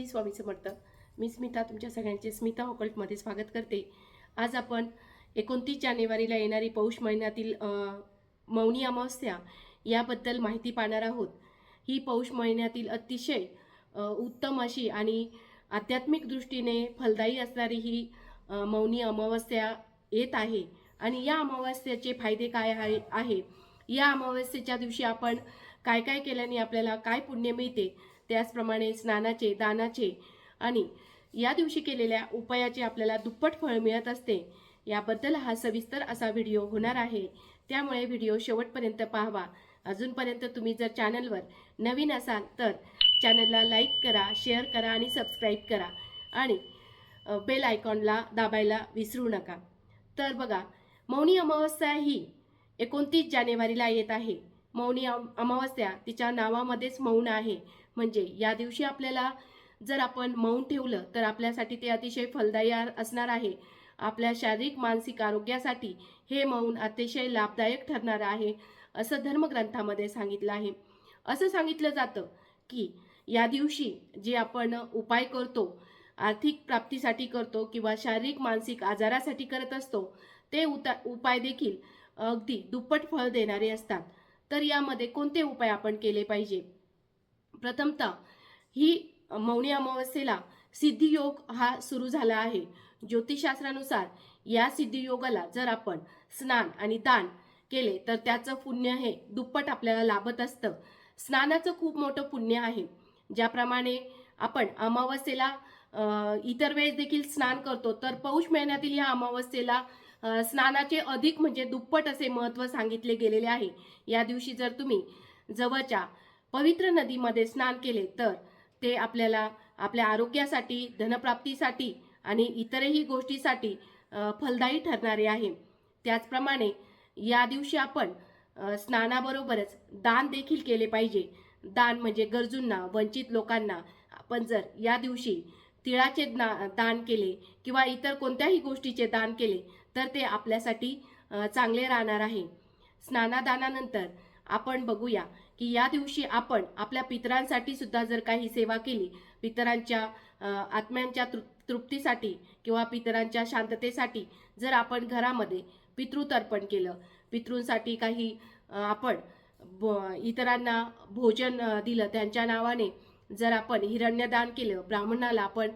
श्री स्वामी समर्थ. मी स्मिता तुमच्या सगळ्यांचे स्मिता ऑकल्टमध्ये स्वागत करते. आज आपण एकोणतीस जानेवारीला येणारी पौष महिन्यातील मौनी अमावस्या याबद्दल माहिती पाहणार आहोत. ही पौष महिन्यातील अतिशय उत्तम अशी आणि आध्यात्मिक दृष्टीने फलदायी असणारी ही मौनी अमावस्या येत आहे. आणि या अमावस्याचे फायदे काय आहे आहे? या अमावस्येच्या दिवशी आपण काय काय केल्याने आपल्याला काय पुण्य मिळते? त्याचप्रमाणे स्नानाचे दानाचे आणि या दिवशी केलेल्या उपायाचे आपल्याला दुप्पट फळ मिळत असते. याबद्दल हा सविस्तर असा व्हिडिओ होणार आहे. त्यामुळे व्हिडिओ शेवटपर्यंत पाहावा. अजूनपर्यंत तुम्ही जर चॅनलवर नवीन असाल तर चॅनलला लाईक करा शेअर करा आणि सबस्क्राईब करा. आणि बेल आयकॉनला दाबायला विसरू नका. तर बघा मौनी अमावस्या ही एकोणतीस जानेवारीला येत आहे. मौनी अम- अमावस्या तिच्या नावामध्येच मौन आहे. म्हणजे या दिवशी आपल्याला जर आपण मौन ठेवलं तर आपल्यासाठी ते अतिशय फलदायी असणार आहे. आपल्या शारीरिक मानसिक आरोग्यासाठी हे मौन अतिशय लाभदायक ठरणार आहे असं धर्मग्रंथामध्ये सांगितलं आहे. असं सांगितलं जातं की या दिवशी जे आपण उपाय करतो आर्थिक प्राप्तीसाठी करतो किंवा शारीरिक मानसिक आजारासाठी करत असतो ते उता उपाय देखील अगदी दुप्पट फळ देणारे असतात. तर यामध्ये कोणते उपाय आपण केले पाहिजे? प्रथमतः ही मौनी अमावस्येला सिद्धियोग हा सुरू झाला आहे. ज्योतिषशास्त्रानुसार या सिद्धियोगाला जर आपण स्नान आणि दान केले तर त्याचं पुण्य हे दुप्पट आपल्याला लाभत असतं. स्नानाचं खूप मोठं पुण्य आहे. ज्याप्रमाणे आपण अमावस्येला इतर वेळेस देखील स्नान करतो तर पौष महिन्यातील या अमावस्येला स्नानाचे अधिक म्हणजे दुप्पट असे महत्त्व सांगितले गेलेले आहे. या दिवशी जर तुम्ही जवळच्या पवित्र नदीमध्ये स्नान केले तर ते आपल्याला आपल्या आरोग्यासाठी धनप्राप्तीसाठी आणि इतरही गोष्टीसाठी फलदायी ठरणारे आहे. त्याचप्रमाणे या दिवशी आपण स्नानाबरोबरच दान देखील केले पाहिजे. दान म्हणजे गरजूंना वंचित लोकांना आपण जर या दिवशी तिळाचे दान केले किंवा इतर कोणत्याही गोष्टीचे दान केले तर ते आपल्यासाठी चांगले राहणार आहे. स्नानादानानंतर आपण बघूया की या दिवशी आपण आपल्या पितरांसाठी सुद्धा जर काही सेवा केली पितरांच्या आत्म्यांच्या तृ तृप्तीसाठी किंवा पितरांच्या शांततेसाठी जर आपण घरामध्ये पितृतर्पण केलं पितृंसाठी काही आपण ब- इतरांना भोजन दिलं त्यांच्या नावाने जर आपण हिरण्यदान केलं ब्राह्मणाला आपण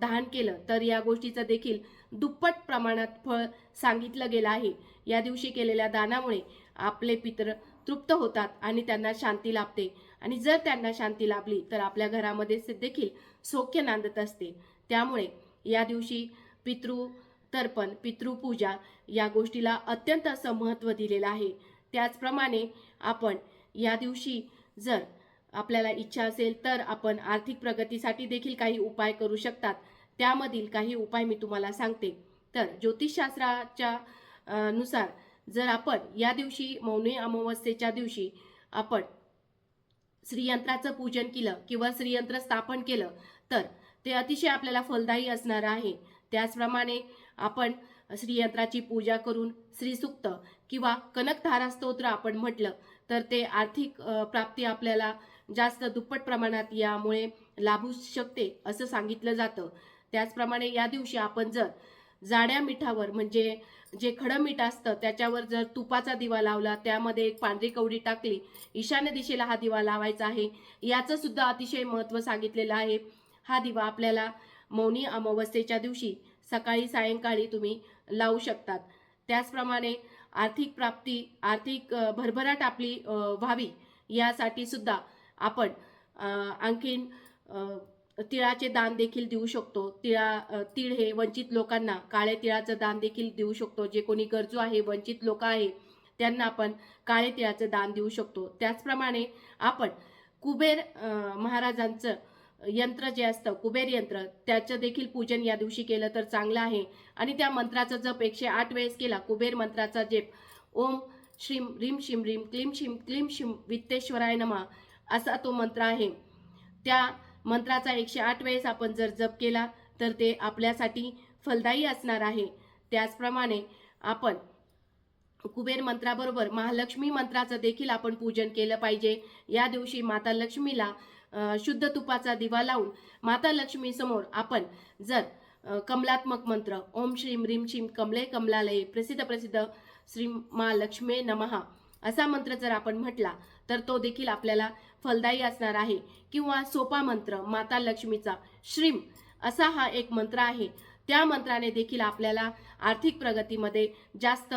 दान केलं तर या गोष्टीचं देखील दुप्पट प्रमाणात फळ सांगितलं गेलं आहे. या दिवशी केलेल्या दानामुळे आपले पितर तृप्त होतात आणि त्यांना शांती लाभते. आणि जर त्यांना शांती लाभली तर आपल्या घरामध्ये देखील सौख्य नांदत असते. त्यामुळे या दिवशी पितृ तर्पण पितृपूजा या गोष्टीला अत्यंत असं महत्त्व दिलेलं आहे. त्याचप्रमाणे आपण या दिवशी जर आपल्याला इच्छा असेल तर आपण आर्थिक प्रगतीसाठी देखील काही उपाय करू शकतात. त्यामधील काही उपाय मी तुम्हाला सांगते. तर ज्योतिषशास्त्राच्या नुसार जर आपण या दिवशी मौनी अमावस्येच्या दिवशी आपण श्रीयंत्राचं पूजन केलं किंवा श्रीयंत्र स्थापन केलं तर ते अतिशय आपल्याला फलदायी असणार आहे. त्याचप्रमाणे आपण श्रीयंत्राची पूजा करून श्रीसुक्त किंवा कनकधारा स्तोत्र आपण म्हटलं तर ते आर्थिक प्राप्ती आपल्याला जास्त दुप्पट प्रमाणात यामुळे लाभू शकते असं सांगितलं जातं. त्याचप्रमाणे या दिवशी आपण जर जाड्या मिठावर म्हणजे जे खडं मीठ असतं त्याच्यावर जर तुपाचा दिवा लावला त्यामध्ये एक पांढरी कवडी टाकली ईशान्य दिशेला हा दिवा लावायचा आहे. याचं सुद्धा अतिशय महत्त्व सांगितलेलं आहे. हा दिवा आपल्याला मौनी अमावस्येच्या दिवशी सकाळी सायंकाळी तुम्ही लावू शकतात. त्याचप्रमाणे आर्थिक प्राप्ती आर्थिक भरभराट आपली व्हावी यासाठी सुद्धा आपण आणखीन तिळाचे दान देखील देऊ शकतो. तिळा तिळ तीळ हे वंचित लोकांना काळे तिळाचं दान देखील देऊ शकतो. जे कोणी गरजू आहे वंचित लोक आहे त्यांना आपण काळे तिळाचं दान देऊ शकतो. त्याचप्रमाणे आपण कुबेर महाराजांचं यंत्र जे असतं कुबेर यंत्र त्याचं देखील पूजन या दिवशी केलं तर चांगलं आहे. आणि त्या मंत्राचा जप एकशे आठ वेळेस केला. कुबेर मंत्राचा जप ओम श्रीम रीम शिम रीम क्लीम शिम क्लीम शिम वित्तेश्वराय नमा असा तो मंत्र आहे. त्या मंत्राचा एकशे आठ वेळेस आपण जर जप केला तर ते आपल्यासाठी फलदायी असणार आहे. त्याचप्रमाणे आपण कुबेर मंत्राबरोबर महालक्ष्मी मंत्राचं देखील आपण पूजन केलं पाहिजे. या दिवशी माता लक्ष्मीला शुद्ध तुपाचा दिवा लावून माता लक्ष्मीसमोर आपण जर कमलात्मक मंत्र ओम श्रीम ह्रीम श्रीम कमले कमलालये प्रसिद्ध प्रसिद्ध श्री मा नमहा असा मंत्र जर आपण म्हटला तर तो देखील आपल्याला फलदायी असणार आहे. किंवा सोपा मंत्र माता लक्ष्मीचा श्रीम असा हा एक मंत्र आहे. त्या मंत्राने देखील आपल्याला आर्थिक प्रगतीमध्ये जास्त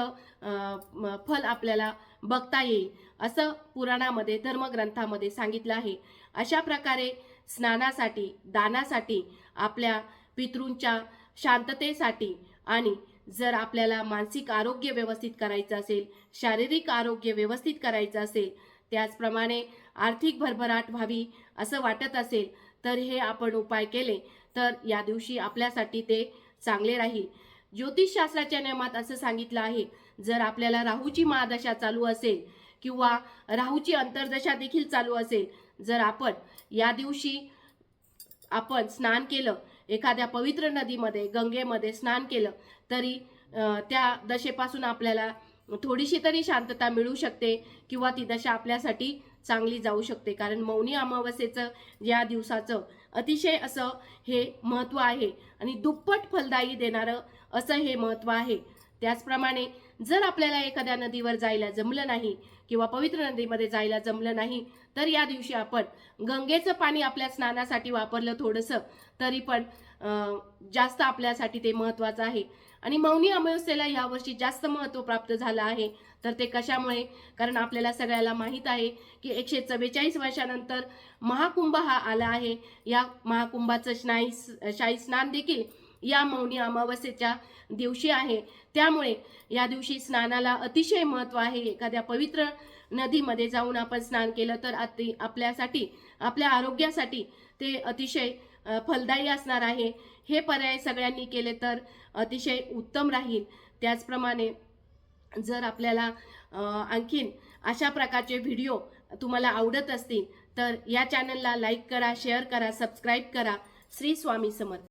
फल आपल्याला बघता येईल असं पुराणामध्ये धर्मग्रंथामध्ये सांगितलं आहे. अशा प्रकारे स्नानासाठी दानासाठी आपल्या पितृंच्या शांततेसाठी आणि जर आपल्याला मानसिक आरोग्य व्यवस्थित करायचं असेल शारीरिक आरोग्य व्यवस्थित करायचं असेल त्याचप्रमाणे आर्थिक भरभराट व्हावी असं वाटत असेल तर हे आपण उपाय केले तर या दिवशी आपल्यासाठी ते चांगले राहील. ज्योतिषशास्त्राच्या नियमात असं सांगितलं आहे जर आपल्याला राहूची महादशा चालू असेल किंवा राहूची अंतर्दशा देखील चालू असेल जर आपण या दिवशी आपण स्नान केलं एखाद्या पवित्र नदीमध्ये गंगेमध्ये स्नान केलं तरी त्या दशेपासून आपल्याला थोडीशी तरी शांतता मिळू शकते किंवा ती दशा आपल्यासाठी चांगली जाऊ शकते. कारण मौनी अमावस्येचं या दिवसाचं अतिशय असं हे महत्त्व आहे आणि दुप्पट फलदायी देणारं असं हे महत्त्व आहे. त्याचप्रमाणे जर आपल्याला एखाद्या नदीवर जायला जमलं नाही किंवा पवित्र नदीमध्ये जायला जमलं नाही तर या दिवशी आपण गंगेचं पाणी आपल्या स्नानासाठी वापरलं थोडंसं तरी पण जास्त आपल्यासाठी ते महत्त्वाचं आहे. आणि मौनी अमावस्येला यावर्षी जास्त महत्त्व प्राप्त झालं आहे. तर ते कशामुळे? कारण आपल्याला सगळ्याला माहीत आहे की एकशे चव्वेचाळीस वर्षानंतर महाकुंभ हा आला आहे. या महाकुंभाचं स्नाई शाही स्नान देखील या मौनी अमावस्येच्या दिवशी आहे. त्यामुळे या दिवशी स्नानाला अतिशय महत्त्व आहे. एखाद्या पवित्र नदीमध्ये जाऊन आपण स्नान केलं तर अति आपल्यासाठी आपल्या आरोग्यासाठी ते अतिशय फलदायी असणार आहे. हे पर्याय सगळ्यांनी केले तर अतिशय उत्तम राहील. त्याचप्रमाणे जर आपल्याला आणखीन अशा प्रकारचे व्हिडिओ तुम्हाला आवडत असतील तर या चॅनलला लाईक करा शेअर करा सबस्क्राईब करा. श्री स्वामी समर्थ.